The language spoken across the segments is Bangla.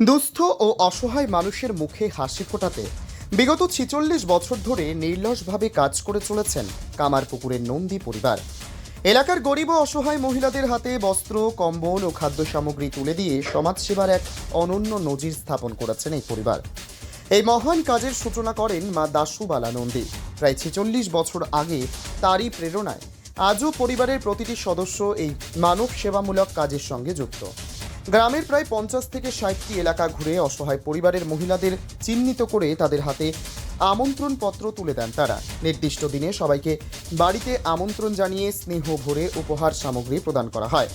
দুস্থ ও অসহায় মানুষের মুখে হাসি ফোটাতে বিগত ছিচল্লিশ বছর ধরে নির্লসভাবে কাজ করে চলেছেন কামারপুকুরের নন্দী পরিবার। এলাকার গরিব ও অসহায় মহিলাদের হাতে বস্ত্র, কম্বল ও খাদ্য সামগ্রী তুলে দিয়ে সমাজসেবার এক অনন্য নজির স্থাপন করেছেন এই পরিবার। এই মহান কাজের সূচনা করেন মা দাসুবালা নন্দী। প্রায় ছেচল্লিশ বছর আগে তারই প্রেরণায় আজও পরিবারের প্রতিটি সদস্য এই মানব সেবামূলক কাজের সঙ্গে যুক্ত। গ্রামের প্রায় পঞ্চাশ থেকে ষাটটি এলাকা ঘুরে অসহায় পরিবারের মহিলাদের চিহ্নিত করে তাদের হাতে আমন্ত্রণ পত্র তুলে দেন তারা। নির্দিষ্ট দিনে সবাইকে বাড়িতে আমন্ত্রণ জানিয়ে স্নেহ ভরে উপহার সামগ্রী প্রদান করা হয়।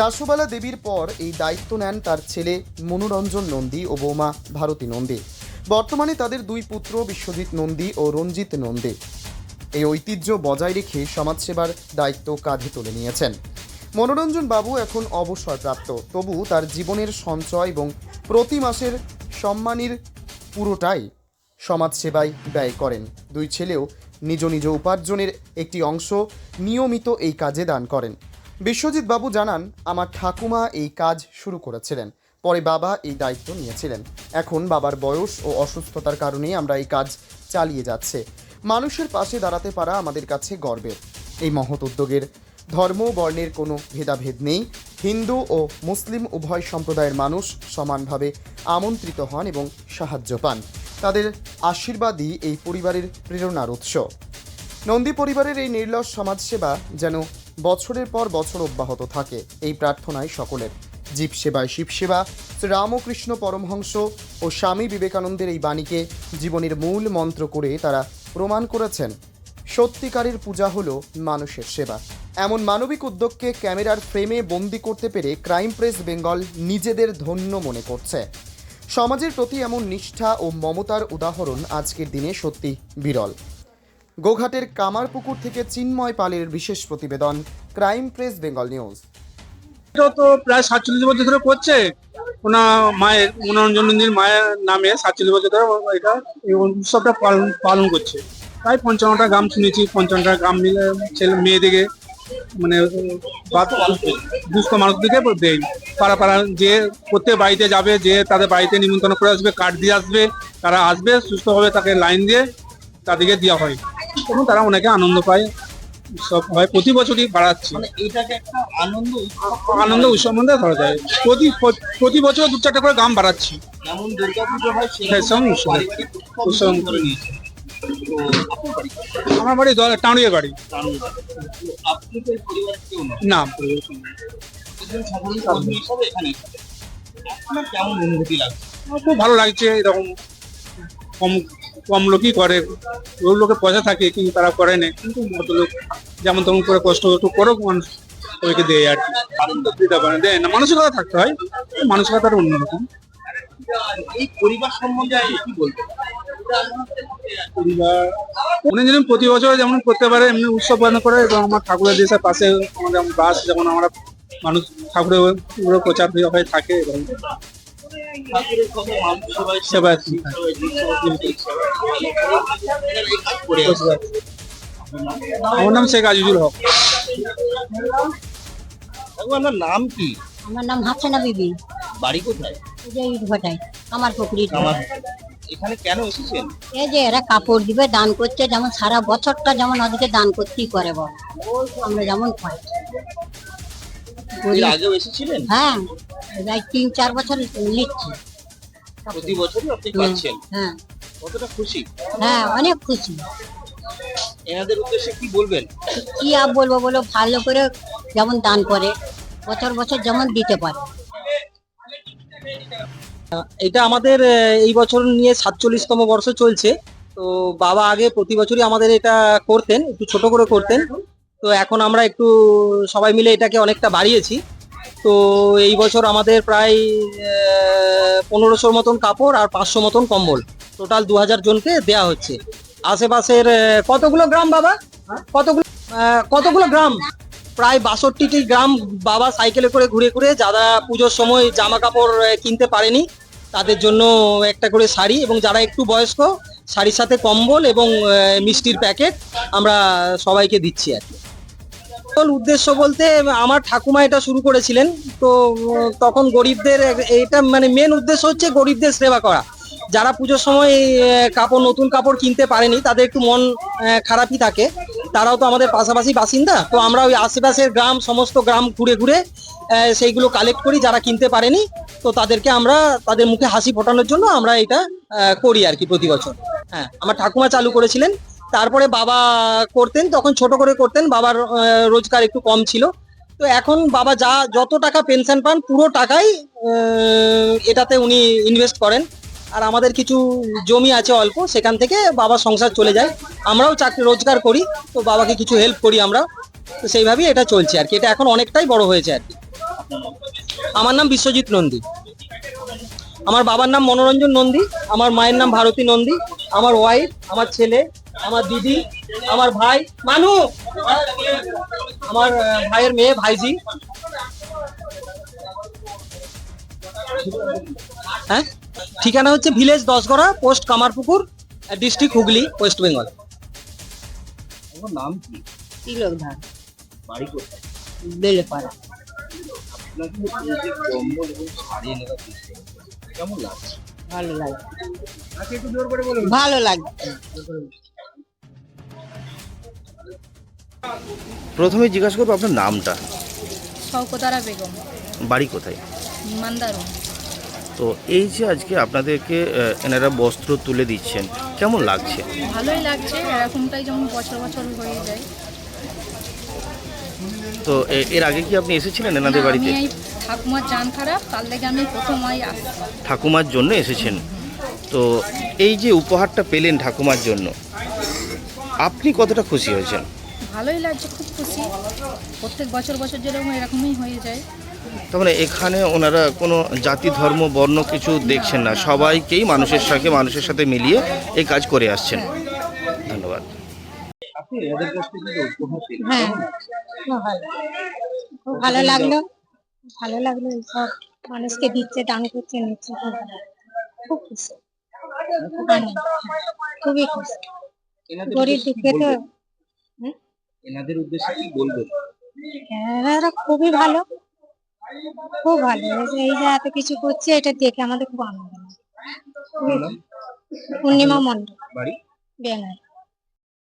দাসুবালা দেবীর পর এই দায়িত্ব নেন তার ছেলে মনোরঞ্জন নন্দী ও বৌমা ভারতী নন্দী। বর্তমানে তাদের দুই পুত্র বিশ্বজিৎ নন্দী ও রঞ্জিত নন্দী। এই ঐতিহ্য বজায় রেখে সমাজসেবার দায়িত্ব কাঁধে তুলে নিয়েছেন। মনোরঞ্জন বাবু এখন অবসরপ্রাপ্ত। তবু তার জীবনের সঞ্চয় এবং প্রতি মাসের সম্মানীর পুরোটাই সমাজসেবায় ব্যয় করেন। দুই ছেলেও নিজ নিজ উপার্জনের একটি অংশ নিয়মিত এই কাজে দান করেন। বিশ্বজিৎ বাবু জানান, আমার ঠাকুমা এই কাজ শুরু করেছিলেন, পরে বাবা এই দায়িত্ব নিয়েছিলেন। এখন বাবার বয়স ও অসুস্থতার কারণেই আমরা এই কাজ চালিয়ে যাচ্ছে। মানুষের পাশে দাঁড়াতে পারা আমাদের কাছে গর্বের। এই মহৎ উদ্যোগের ধর্ম বর্ণের কোনো ভেদাভেদ নেই। হিন্দু ও মুসলিম উভয় সম্প্রদায়ের মানুষ সমানভাবে আমন্ত্রিত হন এবং সাহায্য পান। তাদের আশীর্বাদই এই পরিবারের প্রেরণার উৎস। নন্দী পরিবারের এই নির্লস সমাজসেবা যেন বছরের পর বছর অব্যাহত থাকে, এই প্রার্থনায় সকলের। জীব সেবায় শিব রামকৃষ্ণ পরমহংস ও স্বামী বিবেকানন্দের এই বাণীকে জীবনের মূল মন্ত্র করে তারা প্রমাণ করেছেন। সত্যিকারের পূজা হলো মানুষের সেবা। এমন মানবিক উদ্যোগকে ক্যামেরার ফ্রেমে বন্দি করতে পেরে ক্রাইম প্রেস বেঙ্গল নিজেদের ধন্য মনে করছে। সমাজের প্রতি এমন নিষ্ঠা ও মমতার উদাহরণ আজকের দিনে সত্যি বিরল। গোঘাটের কামারপুকুর থেকে চিন্ময় পালের বিশেষ প্রতিবেদন, ক্রাইম প্রেস বেঙ্গল নিউজ। এটা তো প্রায় সাতচল্লিশ বছর ধরে করছে। ওনার মায়ের মনোরঞ্জন নন্দীর মায়ের নামে সাতচল্লিশ বছর ধরে এটা উৎসবটা পালন পালন করছে। প্রায় পঞ্চান্নটা গ্রাম শুনেছি, পঞ্চান্নটা গ্রাম মিলে ছেলে মেয়েদিকে মানে দুস্থ মানুষদিকে দেয় পাড়া পাড়া যে প্রত্যেক বাড়িতে যাবে যে তাদের বাড়িতে নিমন্ত্রণ করে আসবে কার্ড দিয়ে আসবে তারা আসবে সুস্থভাবে তাকে লাইন দিয়ে তাদেরকে দেওয়া হয়। এবং তারা অনেকে আনন্দ পায় সব হয় প্রতি বছরই বাড়াচ্ছে। মানে আনন্দ উৎসব আনন্দ উৎসব মধ্যে ধরা যায়। প্রতি প্রতি বছর দু চারটা করে গাম বাড়াচ্ছি। হয় উৎসব। উৎসব উৎসব। আমার বাড়ি টাউরিয়া বাড়ি। না কেমন অনুভূতি লাগছে? খুব ভালো লাগছে এরকম কম কম লোকই করে। ওই লোকের পয়সা থাকে কিন্তু তারা করে না। কিন্তু মতো লোক যেমন তেমন করে কষ্ট একটু করো মানুষ সবাইকে দেয় আর দিতে পারে দেয় না মানসিকতা থাকতে হয়। মানসিকতাটা অন্যরকম এই পরিবার সম্বন্ধে কি বলবেন? পরিবার যেমন প্রতি বছর যেমন করতে পারে এমনি উৎসব পালন করে এবং আমার ঠাকুরের দেশের পাশে আমাদের বাস যেমন আমরা মানুষ ঠাকুরের পুরো প্রচার হয়ে থাকে এবং। আমার নাম শেখ আজিজুল হক। আপনার নাম কি? আমার নাম হাসিনা বিবি। বাড়ি কোথায়? আমার পুকুরি আমার এখানে কেন এসেছেন? এই যে এরা কাপড় দিবে দান করছে যেমন সারা বছরটা যেমন ওদেরকে দান করতেই করে বল। আমরা যেমন পাই আগেও এসেছিলেন? হ্যাঁ এই তিন চার বছর নিচ্ছি। প্রতি বছরই আপনি পাচ্ছেন হ্যাঁ। কতটা খুশি? হ্যাঁ অনেক খুশি। এনাদের উদ্দেশ্যে কি বলবেন? কি আর বলব বলো ভালো করে যেমন দান করে বছর বছর যেমন দিতে পারে। এটা আমাদের এই বছর নিয়ে সাতচল্লিশতম বর্ষ চলছে। তো বাবা আগে প্রতি বছরই আমাদের এটা করতেন, একটু ছোট করে করতেন। তো এখন আমরা একটু সবাই মিলে এটাকে অনেকটা বাড়িয়েছি। তো এই বছর আমাদের প্রায় পনেরোশোর মতন কাপড় আর পাঁচশো মতন কম্বল। টোটাল দু হাজার জনকে দেয়া হচ্ছে। আশেপাশের কতগুলো গ্রাম বাবা? কতগুলো কতগুলো গ্রাম? প্রায় বাষট্টিটি গ্রাম বাবা সাইকেলে করে ঘুরে ঘুরে, যারা পুজোর সময় জামা কাপড় কিনতে পারেনি তাদের জন্য একটা করে শাড়ি এবং যারা একটু বয়স্ক, শাড়ির সাথে কম্বল এবং মিষ্টির প্যাকেট আমরা সবাইকে দিচ্ছি আর কি। উদ্দেশ্য বলতে আমার ঠাকুমা এটা শুরু করেছিলেন, তো, তখন গরিবদের এটা মানে মেন উদ্দেশ্য হচ্ছে গরিবদের সেবা করা। যারা পুজোর সময় কাপড়, নতুন কাপড় কিনতে পারেনি, তাদের একটু মন খারাপই থাকে। তারাও তো আমাদের পাশাপাশি বাসিন্দা, তো আমরা ওই আশেপাশের গ্রাম, সমস্ত গ্রাম ঘুরে ঘুরে সেইগুলো কালেক্ট করি, যারা কিনতে পারেনি, তো তাদেরকে আমরা তাদের মুখে হাসি ফোটানোর জন্য আমরা এটা করি আর কি প্রতি বছর। হ্যাঁ আমার ঠাকুমা চালু করেছিলেন। তারপরে বাবা করতেন, তখন ছোট করে করতেন, বাবার রোজগার একটু কম ছিল। তো এখন বাবা যা, যত টাকা পেনশন পান, পুরো টাকাই এটাতে উনি ইনভেস্ট করেন। আর আমাদের কিছু জমি আছে অল্প, সেখান থেকে বাবার সংসার চলে যায়। আমরাও চাকরি, রোজগার করি, তো বাবাকে কিছু হেল্প করি আমরা। তো সেইভাবেই এটা চলছে আর কি। এটা এখন অনেকটাই বড় হয়েছে আর কি। আমার নাম বিশ্বজিৎ নন্দী। আমার বাবার নাম মনোরঞ্জন নন্দী আমার মায়ের নাম ভারতী নন্দী আমার ওয়াইফ আমার ছেলে আমার দিদি আমার ভাই মানু! আমার ভাইয়ের মেয়ে ভাইজি। হ্যাঁ? ঠিকানা হচ্ছে village Dashghara post Kamarpukur district Hooghly West Bengal নাম কি? তিলক ধার। বাড়ি কোথায়? বেলেপাড়া। আপনাকে এই যে কম্বল এবং শাড়ি এনেরা কেমন লাগছে? ভালো লাগে। প্রথমে জিজ্ঞাসা করব আপনার নামটা। শওকতারা বেগম। বাড়ি কোথায়? মান্দারুন তো এই যে আজকে আপনাদেরকে এনারা বস্ত্র তুলে দিচ্ছেন কেমন লাগছে? ভালোই লাগছে এরকমটাই যেমন বছর বছর হয়ে যায় তো এর আগে কি আপনি এসেছিলেন এনাদের বাড়িতে আমি এই ঠাকুমার জান খারাপ তার লেগে আমি প্রথম আই আসছি। ঠাকুমার জন্য এসেছেন। তো এই যে উপহারটা পেলেন ঠাকুমার জন্য আপনি কতটা খুশি হয়েছেন? ভালোই লাগছে খুব খুশি। প্রত্যেক বছর বছর যেরকম এরকমই হয়ে যায়। তার মানে এখানে ওনারা কোনো জাতি ধর্ম বর্ণ কিছু দেখছেন না। সবাইকেই মানুষের সাথে মানুষের সাথে মিলিয়ে এই কাজ করে আসছেন। আপনি এদের কাছ থেকে উপহার হ্যাঁ। খুব ভালো। খুব ভালো লাগল। ভালো লাগল সব মানুষকে দিচ্ছে দান করছে নিচ্ছে খুব ভালো। খুব খুশি। খুবই খুশি। গরিব দুঃখে তো? এনাদের উদ্দেশ্যে কি বলবেন? এরা খুবই ভালো। খুব ভালো। এই যে- এত কিছু করছে এটা দেখে আমাদের খুব আনন্দ লাগে। পূর্ণিমা মন্ডল বাড়ি? বেঙ্গাল